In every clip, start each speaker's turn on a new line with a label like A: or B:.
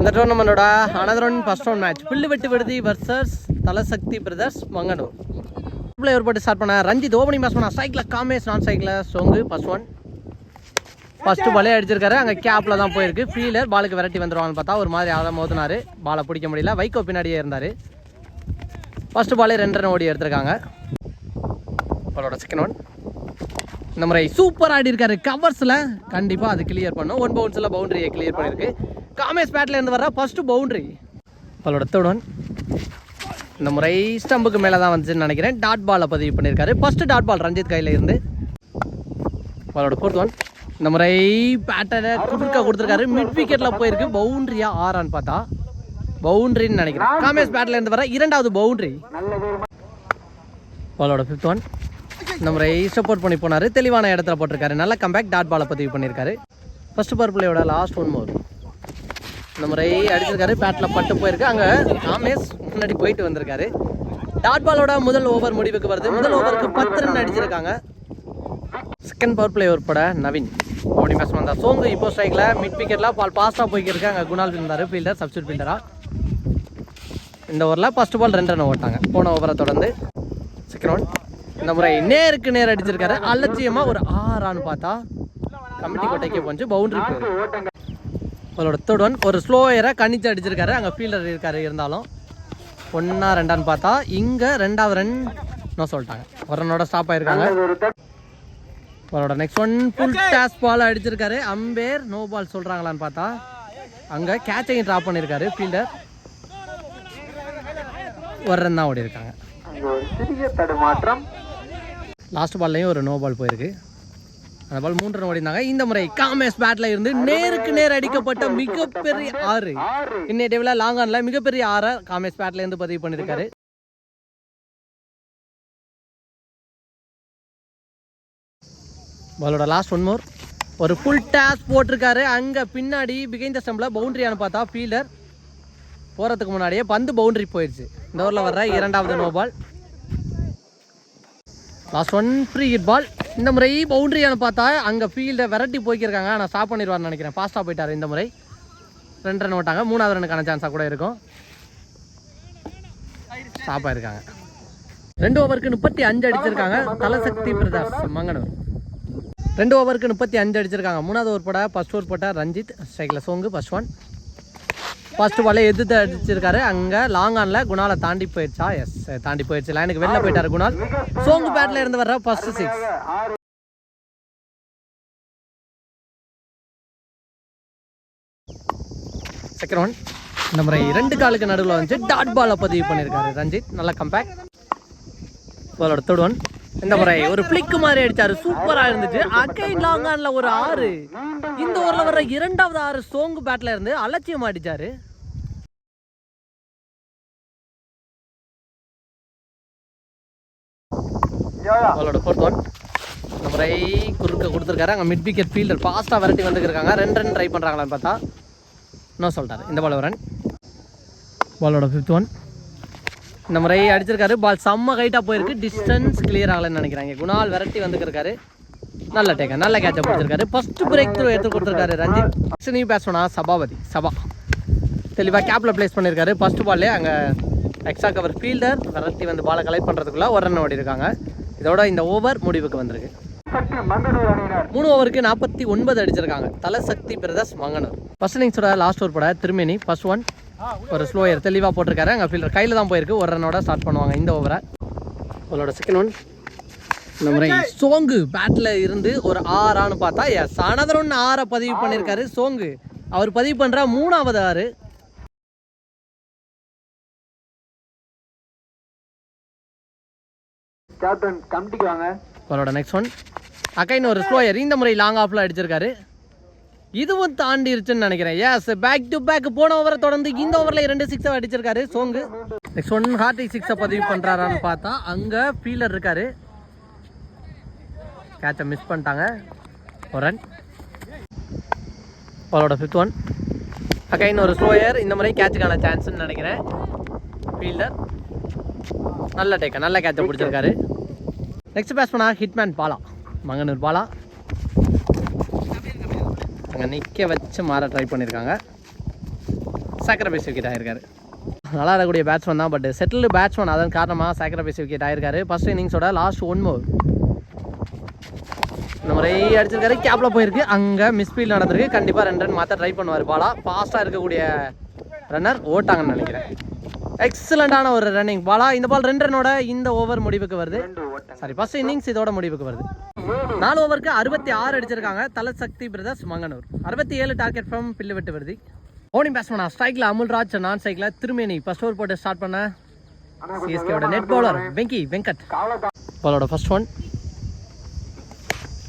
A: இந்த டோர்னமெண்டோட another one first one match புல்லு வெட்டு விடுதி versus Thalasakthi brothers Manganur. Player போட்டு ஸ்டார்ட் பண்ண ரஞ்சித் ஓப்பனிங் பேஸ் பண்ண சைக்கிள் காமேஸ் நான் சைக்கிள் சோங்கு ஃபர்ஸ்ட் ஒன் ஃபர்ஸ்ட் பாலே அடிச்சிருக்காரு. அங்கே கேப்பில் தான் போயிருக்கு. ஃபீலர் பாலுக்கு விரட்டி வந்துருவாங்கன்னு பார்த்தா ஒரு மாதிரி ஆழம் மோதினாரு. பாலை பிடிக்க முடியல. வைகோ பின்னாடியே இருந்தார். ஃபர்ஸ்ட் பாலே ரெண்டு ரன் ஓடி எடுத்திருக்காங்க. அவரோட செகண்ட் ஒன் இந்த முறை சூப்பர் ஆடி இருக்காரு. கவர்ஸில் கண்டிப்பாக அது கிளியர் பண்ணும். ஒன் பவுன்ஸில் பவுண்டரியை கிளியர் பண்ணியிருக்கு காமேஸ் பேட்டில் இருந்து வர ஃபஸ்ட்டு பவுண்டரி பாலோட தோடன் இந்த முறை ஸ்டம்புக்கு மேலே தான் வந்துச்சுன்னு நினைக்கிறேன். டாட் பாலை பதிவு பண்ணியிருக்காரு. ஃபஸ்ட்டு டாட் பால் ரஞ்சித் கையில் இருந்து. பாலோட ஃபோர்த் ஒன் இந்த முறை பேட்டரை குறுக்க கொடுத்துருக்காரு. மிட் விக்கெட்டில் போயிருக்கு. பவுண்டரியா ஆறான்னு பார்த்தா. பவுண்டரின்னு நினைக்கிறேன். காமேஸ் பேட்டில் இருந்து வர இரண்டாவது பவுண்டரி பாலோட ஃபிஃப்த் ஒன் இந்த முறை சப்போர்ட் பண்ணி போனார். தெளிவான இடத்துல போட்டிருக்காரு. நல்ல கம்பேக் டாட் பாலை பதிவு பண்ணியிருக்காரு. ஃபஸ்ட்டு பர்பிளையோட லாஸ்ட் ஒன் மோர் இந்த முறை அடிச்சிருக்காரு. பேட்டில் பட்டு போயிருக்கு. அங்கே ராமேஷ் முன்னாடி போயிட்டு வந்திருக்காரு. டாட் பாலோட முதல் ஓவர் முடிவுக்கு வருது. முதல் ஓவருக்கு பத்து ரன் அடிச்சிருக்காங்க. செகண்ட் பவர் பிளே உட்பட நவீன். ஓடி பேச தான் சோங்கு இப்போ ஸ்ட்ரைக்கில் மிட் விக்கெட்டில் பால் பாஸ்டாக போய்க்கிருக்கு அங்கே குணால் இருந்தார் ஃபீல்டர் சப்ஸ்டியூட் ஃபீல்டரா இந்த ஓவரில் ஃபஸ்ட் பால் ரெண்டு ரன் ஓட்டாங்க. போன ஓவரை தொடர்ந்து செகண்ட் ஒன் இந்த முறை நேருக்கு நேர் அடிச்சிருக்காரு. அலட்சியமாக ஒரு ஆறான்னு பார்த்தா கமிட்டி கொட்டைக்கு கொஞ்சம் பவுண்டரி அவரோட தேர்ட் ஒன் ஒரு ஸ்லோயரை கணிச்சு அடிச்சிருக்காரு. அங்கே ஃபீல்டர் இருக்காரு இருந்தாலும். ஒன்றா ரெண்டான்னு பார்த்தா இங்கே ரெண்டாவது ரன் இன்னும் சொல்லிட்டாங்க. ஒரு ரன்னோட ஸ்டாப் ஆயிருக்காங்க அவரோட next one full toss ball அடிச்சிருக்காரு. அம்பேர் நோ பால் சொல்கிறாங்களான்னு பார்த்தா அங்கே கேட்சையும் ட்ராப் பண்ணியிருக்காரு ஃபீல்டர் ஒரு ரன் தான் ஓடி இருக்காங்க
B: சிறிய தடுமாற்றம்.
A: லாஸ்ட் பால்லையும் ஒரு நோ பால் போயிருக்கு. அந்த பால் மூன்று ரன் ஓடினாங்க. இந்த முறை காமேஸ் பேட்ல இருந்து நேருக்கு நேர் அடிக்கப்பட்ட மிகப்பெரிய ஆறு. இன்னைய டேவில் லாங் ஆன்ல மிகப்பெரிய ஆறா காமேஸ் பேட்ல இருந்து பதிவு பண்ணியிருக்காரு. பாலோட லாஸ்ட் ஒன் மோர் ஒரு ஃபுல் டேஸ் போட்டிருக்காரு. அங்கே பின்னாடி பிகைந்த ஸ்டம்பில் பவுண்டரியானு பார்த்தா ஃபீல்டர் போகிறதுக்கு முன்னாடியே பந்து பவுண்டரி போயிடுச்சு இந்த ஊரில் வர்ற இரண்டாவது no ball last one free hit ball இந்த முறை பவுண்டரியான பார்த்தா அங்கே ஃபீல்டை விரட்டி போய்க்கிருக்காங்க. ஆனால் ஸ்டாப் பண்ணிடுவார்னு நினைக்கிறேன். ஃபாஸ்ட்டாக போயிட்டார் இந்த முறை. ரெண்டு ரன் ஓட்டாங்க. மூணாவது ரனுக்கான சான்ஸாக கூட இருக்கும். ஸ்டாப் ஆயிருக்காங்க. ரெண்டு ஓவருக்கு முப்பத்தி அஞ்சு அடிச்சிருக்காங்க. தலசக்தி பிரதாஸ் மங்கனூர். ரெண்டு ஓவருக்கு முப்பத்தி அஞ்சு அடிச்சிருக்காங்க. மூணாவது ஓவர் போட ஃபஸ்ட் ஓவர் போட்டால் ரஞ்சித் ஸ்ட்ரைக்கில் சோங்கு ஃபஸ்ட் ஒன் ஃபர்ஸ்ட் பாலே எதிர்த்து அடிச்சிருக்காரு? அங்கே லாங் ஆனில் குணாலை தாண்டி போயிடுச்சா? எஸ் தாண்டி போயிடுச்சு. லைனுக்கு வெளில போயிட்டாரு குணால். சோங்கு பேட்ல இருந்து வர்ற ஃபர்ஸ்ட் சிக்ஸ் செகண்ட் ஒன் இந்த முறை ரெண்டு காலுக்கு நடுவில் வந்து டாட் பாலை பதிவு பண்ணியிருக்காரு ரஞ்சித். நல்ல கம்பேக் பாலோட தேர்ட் ஒன் இந்த முறை ஒரு பிளிக்கு மாதிரி அடிச்சாரு. சூப்பரா இருந்துச்சு. அகைன் லாங் ஆன்ல ஒரு ஆறு. இந்த ஓவரில் வர்ற இரண்டாவது ஆறு சோங்கு பேட்ல இருந்து அலட்சியமா அடிச்சாரு. அவளோட ஃபோர்த் ஒன் முறை குறுக்க கொடுத்துருக்காரு. அங்கே மிட் விக்கெட் ஃபீல்டர் ஃபாஸ்ட்டாக விரட்டி வந்துருக்காங்க ரெண்டு ரன் ட்ரை பண்ணுறாங்களான்னு பார்த்தா இன்னும் சொல்லிட்டாரு. இந்த பால் ரன் பாலோட ஃபிஃப்த் ஒன் இந்த முறை அடிச்சிருக்காரு. பால் செம்ம ஹைட்டாக போயிருக்கு. டிஸ்டன்ஸ் கிளியர் ஆகலைன்னு நினைக்கிறாங்க. குணால் விரட்டி வந்துருக்காரு நல்ல டேக்க நல்ல கேட்சை பிடிச்சிருக்காரு ஃபர்ஸ்ட் பிரேக் த்ரூ எடுத்து கொடுத்துருக்காரு ரஞ்சித். நியூ பேட்ஸ்மனா சபாபதி. சபா. தெளிவாக கேப்பில் ப்ளேஸ் பண்ணியிருக்காரு ஃபர்ஸ்ட் பால்லே அங்கே எக்ஸ்ட்ரா கவர் ஃபீல்டர் விரட்டி வந்து பாலை கலெக்ட் பண்ணுறதுக்குள்ள ஒரு ரன் ஓடி இருக்காங்க இதோட இந்த ஓவர் முடிவுக்கு வந்திருக்கு. மூணு ஓவருக்கு நாற்பத்தி ஒன்பது அடிச்சிருக்காங்க. தலசக்தி பிரதர்ஸ் மங்கனூர். ஃபர்ஸ்ட் இன்னிங்ஸோட லாஸ்ட் ஓவர் போட திருமணி ஃபர்ஸ்ட் ஒன் ஒரு ஸ்லோ ஏர் தெளிவாக போட்டிருக்காரு. அங்கே ஃபீல்டர் கையில் தான் போயிருக்கு. ஒரு ரன்னோட ஸ்டார்ட் பண்ணுவாங்க இந்த ஓவரை அவளோட செகண்ட் ஒன் இந்த முறை சோங்கு பேட்டில் இருந்து ஒரு ஆறான்னு பார்த்தா எஸ் அனதர் ஒன்று ஆறை பதிவு பண்ணியிருக்காரு சோங்கு. அவர் பதிவு பண்ணுற மூணாவது ஆறு.
B: கேப்டன் கமிட்டிக்கு வாங்க.
A: அவரோட நெக்ஸ்ட் ஒன் அகைன் ஒரு ஸ்லோயர் இந்த முறை லாங் ஆஃப்ல அடிச்சிருக்காரு. இதுவும் தாண்டிருச்சுன்னு நினைக்கிறேன். எஸ் பேக் டு பேக் போன ஓவரை தொடர்ந்து இந்த ஓவரில் இரண்டு சிக்ஸை அடிச்சிருக்காரு சோங்கு நெக்ஸ்ட் ஒன் ஹார்டி சிக்ஸை பதிவு பண்ணுறாரான்னு பார்த்தா அங்கே ஃபீலர் இருக்காரு. கேட்சை மிஸ் பண்ணிட்டாங்க. ஒரு ரன் அவரோட ஃபிஃப்த் ஒன் அகைன் ஒரு ஸ்லோயர் இந்த முறை கேட்சுக்கான சான்ஸ்னு நினைக்கிறேன். ஃபீல்டர் நல்ல டேக்க நல்ல கேட்சை பிடிச்சிருக்காரு. நெக்ஸ்ட் பேட்ஸ்மனா ஹிட்மேன் பாலா மங்கனூர் பாலா அங்கே நிற்க வச்சு மாற ட்ரை பண்ணியிருக்காங்க சாக்ரிஃபைஸ் விக்கெட் ஆகிருக்காரு நல்லா இருக்கக்கூடிய பேட்ஸ்மேன் தான் பட் செட்டில் பேட்ஸ்மேன் அதன் காரணமாக சாக்ரிஃபைஸ் விக்கெட் ஆகிருக்காரு ஃபஸ்ட் இன்னிங்ஸோட லாஸ்ட் ஒன் மோர் இந்த முறை அடிச்சிருக்காரு. கேப்பில் போயிருக்கு. அங்கே மிஸ்பீல் நடந்திருக்கு. கண்டிப்பாக ரெண்டு ரன் மாற்ற ட்ரை பண்ணுவார் பாலா ஃபாஸ்ட்டாக இருக்கக்கூடிய ரன்னர் ஓட்டாங்கன்னு நினைக்கிறேன். எக்ஸலண்டான ஒரு ரன்னிங் பாலா இந்த பால் ரெண்டு ரன்னோட இந்த ஓவர் முடிவுக்கு வருது.
B: ரெண்டு
A: சாரி ஃபர்ஸ்ட் இன்னிங்ஸ் இதோட முடிவுக்கு வருது. நாலு ஓவருக்கு அறுபத்தி ஆறு அடிச்சிருக்காங்க. தலசக்தி பிரதர்ஸ் மங்கனூர். அறுபத்தி ஏழு டார்கெட் ஃப்ரம் பில்லு விட்டு வருது. ஓனிங் பேட்ஸ்மேனா ஸ்ட்ரைக்கில் அமுல்ராஜ் நான் ஸ்ட்ரைக்கில் திருமேனி. ஃபர்ஸ்ட் ஓவர் போட்டு ஸ்டார்ட் பண்ண சிஎஸ்கேவோட நெட் பவுலர் வெங்கி வெங்கட். பாலோட ஃபர்ஸ்ட் ஒன்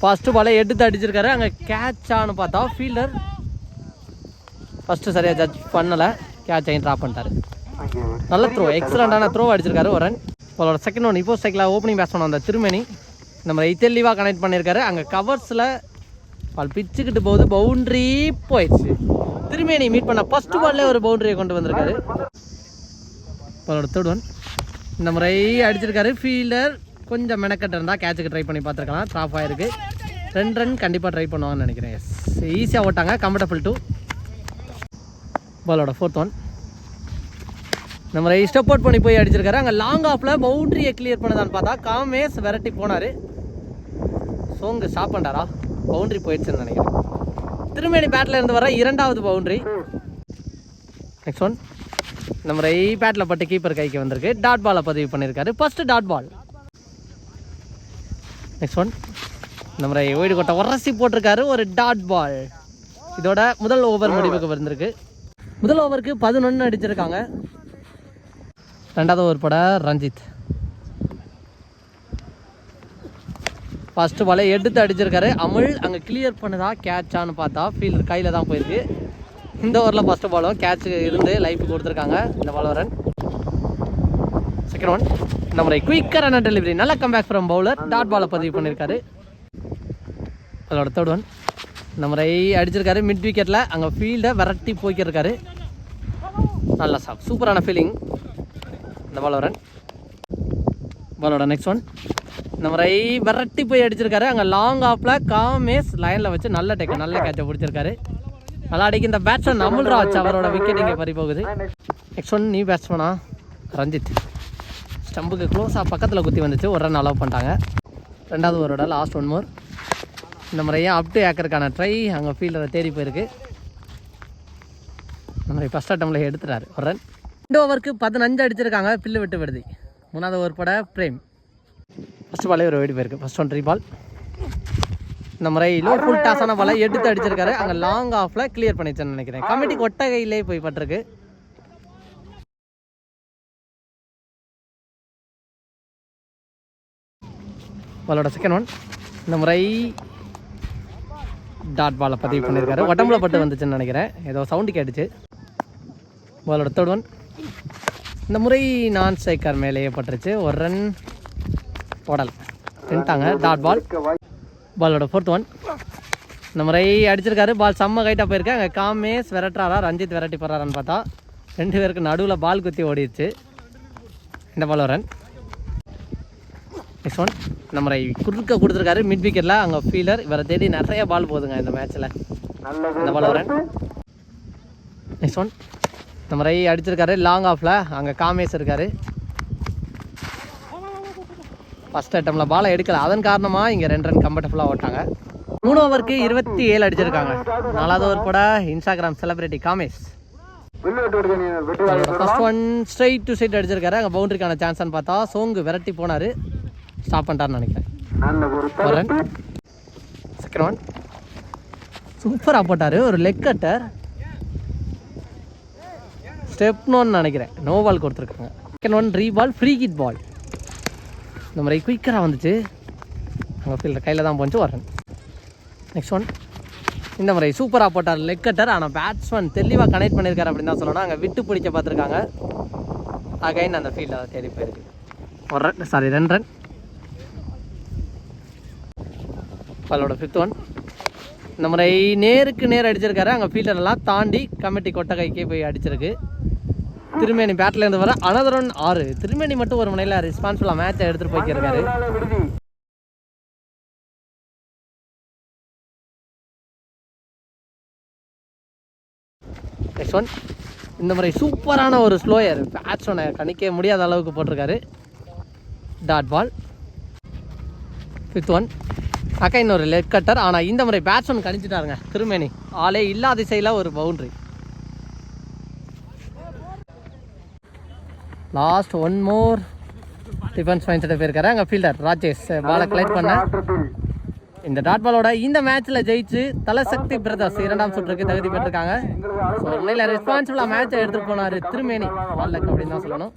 A: ஃபர்ஸ்ட் பாலை எடுத்து அடிச்சிருக்காரு. அங்கே கேட்சான்னு பார்த்தா ஃபீல்டர் ஃபர்ஸ்ட் சரியாக ஜட்ஜ் பண்ணலை. கேட்ச் ஆகி ட்ராப் பண்ணிட்டாரு. நல்ல த்ரோ எக்ஸலண்டான த்ரோ அடிச்சிருக்காரு ஒரு ரன் அதோட செகண்ட் ஒன் இப்போ சைக்கிளாக ஓப்பனிங் பேட்ஸ்மேன் வந்த திருமணி. நம்ம தெளிவாக கனெக்ட் பண்ணியிருக்காரு. அங்கே கவர்ஸில் பால் பிச்சுக்கிட்டு போகுது. பவுண்ட்ரி போயிடுச்சு. திருமேனி மீட் பண்ண ஃபர்ஸ்ட் பால்லே ஒரு பவுண்டரியை கொண்டு வந்திருக்காரு. அவரோட தேர்ட் ஒன் இந்த முறை அடிச்சிருக்காரு. ஃபீல்டர் கொஞ்சம் மெனக்கட்டு இருந்தால் கேட்சுக்கு ட்ரை பண்ணி பார்த்துருக்கலாம். ட்ராப் ஆயிருக்கு. ரெண்டு ரன் கண்டிப்பாக ட்ரை பண்ணுவாங்கன்னு நினைக்கிறேன். எஸ் ஈஸியாக ஓட்டாங்க. கம்ஃபர்டபுள் டூ பாலோட ஃபோர்த் ஒன் நம்ம ஸ்டெப் அவுட் பண்ணி போய் அடிச்சிருக்காரு. அங்கே லாங் ஆஃபில் பவுண்டரியை கிளியர் பண்ணதான்னு பார்த்தா காமேஸ் விரட்டி போனார். சோங்கு ஸ்டாப் பண்ணாரா பவுண்டரி போயிடுச்சுன்னு நினைக்கிறேன். திருமேனி பேட்டில் இருந்து வர இரண்டாவது பவுண்டரி நெக்ஸ்ட் ஒன் நம்ம ரை பேட்டில் பட்டு கீப்பர் கைக்கு வந்திருக்கு. டாட் பாலை பதிவு பண்ணியிருக்காரு first dot ball next one நம்ம ரை ஓய்டு கொட்டை உரசி போட்டிருக்காரு. ஒரு டாட் பால் இதோட முதல் ஓவர் முடிவுக்கு வந்திருக்கு. முதல் ஓவருக்கு பதினொன்று அடிச்சிருக்காங்க. ரெண்டாவது ஓவர் பட ரஞ்சித். ஃபர்ஸ்ட் பாலை எடுத்து அடிச்சிருக்காரு. அமுல் அங்கே கிளியர் பண்ணுதா கேட்சான்னு பார்த்தா ஃபீல்டர் கையில் தான் போயிருக்கு. இந்த ஓவரில் ஃபஸ்ட்டு பாலும் கேட்ச் இருந்து லைஃப் கொடுத்துருக்காங்க. இந்த பால் ரன் செகண்ட் ஒன் இந்த முறை குயிக்கரான டெலிவரி நல்ல கம்பேக் ஃப்ரம் பவுலர் டாட் பாலை பதிவு பண்ணியிருக்காரு அதோட தேர்ட் ஒன் இந்த முறை அடிச்சிருக்காரு மிட் விக்கெட்டில் அங்கே ஃபீல்டை விரட்டி போய்க்கிருக்காரு நல்ல சாப் சூப்பரான ஃபீலிங் இந்த பால் ரன் பாலோட நெக்ஸ்ட் ஒன் இந்த முறை விரட்டி போய் அடிச்சிருக்காரு. அங்கே லாங் ஆஃபில் காமேஸ் லைனில் வச்சு நல்ல டெக் நல்ல கேட்சை பிடிச்சிருக்காரு. நல்லா அடிக்க இந்த பேட்ஸ்மேன் அமுல்ராஜ் அவரோட விக்கெட் இங்கே பறி போகுது. நெக்ஸ்ட் ஒன் நீ பேட்ஸ்மேனா ரஞ்சித். ஸ்டம்புக்கு க்ளோஸாக பக்கத்தில் குத்தி வந்துச்சு. ஒரு ரன் அலோவ் பண்ணிட்டாங்க. ரெண்டாவது ஓவரோட லாஸ்ட் ஒன் மோர் இந்த முறையாக அப் டு ஏக்கருக்கான ட்ரை அங்கே ஃபீல்டரை தேடி போயிருக்கு. இந்த மாதிரி ஃபஸ்ட் அட்டம்ல எடுத்துட்டாரு. ஒரு ரன் ரெண்டு ஓவருக்கு பதினஞ்சு அடிச்சிருக்காங்க. பில்லு விட்டு விடுதி. மூணாவது ஓவர் பட பிரேம். ஃபஸ்ட் பாலே ஒரு வெடி போயிருக்கு. ஃபஸ்ட் ஒன் த்ரீ பால் இந்த முறை லோ ஃபுல் டாஸான பாலை எடுத்து அடிச்சிருக்காரு. அங்கே லாங் ஆஃபில் கிளியர் பண்ணிச்சேன்னு நினைக்கிறேன். கமிட்டி கொட்டகையிலே போய் பட்டிருக்கு. பாலோட செகண்ட் ஒன் இந்த முறை டாட் பாலை பதிவு பண்ணியிருக்காரு. உடம்புல பட்டு வந்துச்சுன்னு நினைக்கிறேன். ஏதோ சவுண்டு கேட்டுச்சு. பாலோட தேர்ட் ஒன் இந்த முறை நான் ஸ்ட்ரைக்கர் மேலேயே பட்டுருச்சு ஒரு ரன் போடல். நின்ட்டாங்க டாட் பால் பாலோட ஃபோர்த் ஒன் இந்த முறை அடிச்சிருக்காரு. பால் செம்ம கைட்டாக போயிருக்கு. அங்கே காமேஸ் விரட்டுறாரா? ரஞ்சித் விரட்டி போகிறாரான்னு பார்த்தா ரெண்டு பேருக்கு நடுவில் பால் குத்தி ஓடிடுச்சு இந்த பால் ரன் நெக்ஸ்ட் ஒன் இந்த முறை குறுக்க கொடுத்துருக்காரு. மிட் விக்கெட்டில் அங்கே ஃபீல்டர் இவரை தேடி நிறைய பால் போகுதுங்க இந்த மேட்ச்சில் இந்த பால் ரன் நெக்ஸ்ட் ஒன் இந்த முறை அடிச்சிருக்காரு. லாங் ஆஃபில் அங்கே காமேஸ் இருக்காரு. ஃபஸ்ட் அட்டம்ல பாலை எடுக்கலை. அதன் காரணமாக இங்கே ரெண்டு ரன் கம்ஃபர்டபுளாக ஓட்டாங்க. மூணு ஓவருக்கு இருபத்தி ஏழு அடிச்சிருக்காங்க. நாலாவது ஓவர் கூட Instagram celebrity Kamesh.
B: First
A: first one straight to straight அடிச்சிருக்காரு. அங்கே பவுண்டரிக்கான சான்ஸ்னு பார்த்தா சோங்கு விரட்டி போனார். ஸ்டாப் பண்ணிட்டாருன்னு நினைக்கிறேன். செகண்ட் ஒன் சூப்பராக போட்டார். ஒரு லெக் கட்டர் ஸ்டெப்னோன்னு நினைக்கிறேன். நோ பால் கொடுத்துருக்காங்க. செகண்ட் ஒன் ரீ பால் ஃப்ரீ கிட் பால் இந்த மாதிரி குயிக்கராக வந்துச்சு. அங்கே ஃபீல்டர் கையில் தான் போச்சு வரேன் நெக்ஸ்ட் ஒன் இந்த முறை சூப்பராக போட்டார் லெக் கட்டர் ஆனால் பேட்ஸ்மேன் தெளிவாக கனெக்ட் பண்ணியிருக்காரு அப்படின்னு தான் சொல்லணும். அங்கே விட்டு பிடிக்க பார்த்துருக்காங்க. அகைன் அந்த ஃபீல்டில் தேடி போயிருக்கு. ஒரு ரன் சாரி ரெண்டு ரன் பாலோட ஃபிஃப்த் ஒன் இந்த முறை நேருக்கு நேர் அடிச்சிருக்காரு. அங்கே ஃபீல்டரெல்லாம் தாண்டி கமிட்டி கொட்டகைக்கே போய் அடிச்சிருக்கு. திருமேனி பேட்டில் இருந்து வர அனதர் ஒன் ஆறு. திருமேனி மட்டும் ஒரு முனையில் ரெஸ்பான்சிபிளாக மேட்சை எடுத்துகிட்டு போய்க்கிறாரு
B: விடுதி
A: நெக்ஸ்ட் ஒன் இந்த முறை சூப்பரான ஒரு ஸ்லோயர் பேட்ஸ்மேனை கணிக்க முடியாத அளவுக்கு போட்டிருக்காரு. டாட் பால் ஃபிஃப்த் ஒன் அக்கா இன்னொரு லெக் கட்டர் ஆனால் இந்த முறை பேட்ஸ்மேன் கணிச்சிட்டாருங்க. திருமேனி. ஆளே இல்லாத திசையில் ஒரு boundary last one more defence set போயிருக்காரு. அங்கே ஃபீல்டர் ராஜேஷ் பாலை கலெக்ட் பண்ண. இந்த டாட் பாலோட இந்த மேட்ச்சில் ஜெயிச்சு தலசக்தி பிரதர்ஸ் இரண்டாம் சுற்றுக்கு தகுதி பெற்றிருக்காங்க. ஸோ உண்மையில் ரெஸ்பான்சிபிளாக மேட்சை எடுத்துகிட்டு போனார் திருமேனி. வால்லக் அப்படின்னு தான் சொல்லணும்.